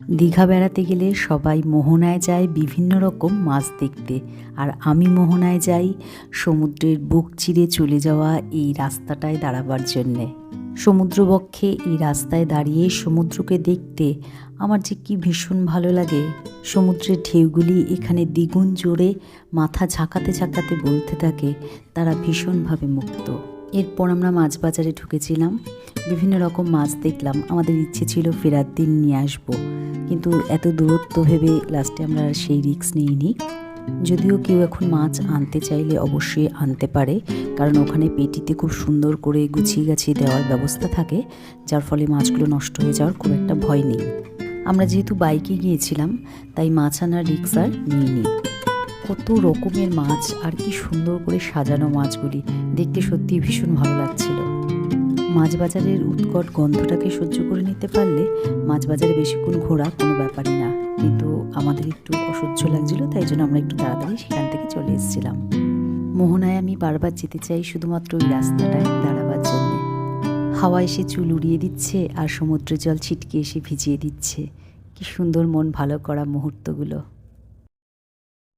দীঘা বেড়াতে গেলে সবাই মোহনায় যায় বিভিন্ন রকম মাছ দেখতে। আর আমি মোহনায় যাই, সমুদ্রের বুক চিরে চলে যাওয়া এই রাস্তাটায় দাঁড়াবার জন্যে। সমুদ্রবক্ষে এই রাস্তায় দাঁড়িয়ে সমুদ্রকে দেখতে আমার যে কি ভীষণ ভালো লাগে। সমুদ্রের ঢেউগুলি এখানে দ্বিগুণ জোরে, মাথা ঝাঁকাতে ঝাঁকাতে বলতে থাকে, তারা ভীষণভাবে মুক্ত। এরপর আমরা মাছ বাজারে ঢুকেছিলাম। বিভিন্ন রকম মাছ দেখলাম। আমাদের ইচ্ছে ছিল ফেরার দিন নিয়ে আসব। কিন্তু এত দূরত্ব ভেবে লাস্টে আমরা সেই রিস্ক নিইনি। যদিও কেউ এখন মাছ আনতে চাইলে অবশ্যই আনতে পারে, কারণ ওখানে পেটিতে খুব সুন্দর করে গুছিয়ে গাছিয়ে দেওয়ার ব্যবস্থা থাকে, যার ফলে মাছগুলো নষ্ট হয়ে যাওয়ার খুব একটা ভয় নেই। আমরা যেহেতু বাইকে গিয়েছিলাম, তাই মাছ আনার রিক্স আর নিইনি। কত রকমের মাছ আর কি সুন্দর করে সাজানো মাছগুলি, দেখতে সত্যি ভীষণ ভালো লাগছিল। মাছ বাজারের উৎকট গন্ধটাকে সহ্য করে নিতে পারলে মাছ বাজারে বেশিক্ষণ ঘোরা কোনো ব্যাপারই না। কিন্তু আমাদের একটু অসহ্য লাগছিল, তাই জন্য আমরা একটু তাড়াতাড়ি সেখান থেকে চলে এসেছিলাম। মোহনায় আমি বারবার যেতে চাই শুধুমাত্র ওই রাস্তাটায় দাঁড়াবার জন্যে। হাওয়া এসে চুল উড়িয়ে দিচ্ছে আর সমুদ্র জল ছিটকে এসে ভিজিয়ে দিচ্ছে। কি সুন্দর মন ভালো করা মুহূর্তগুলো।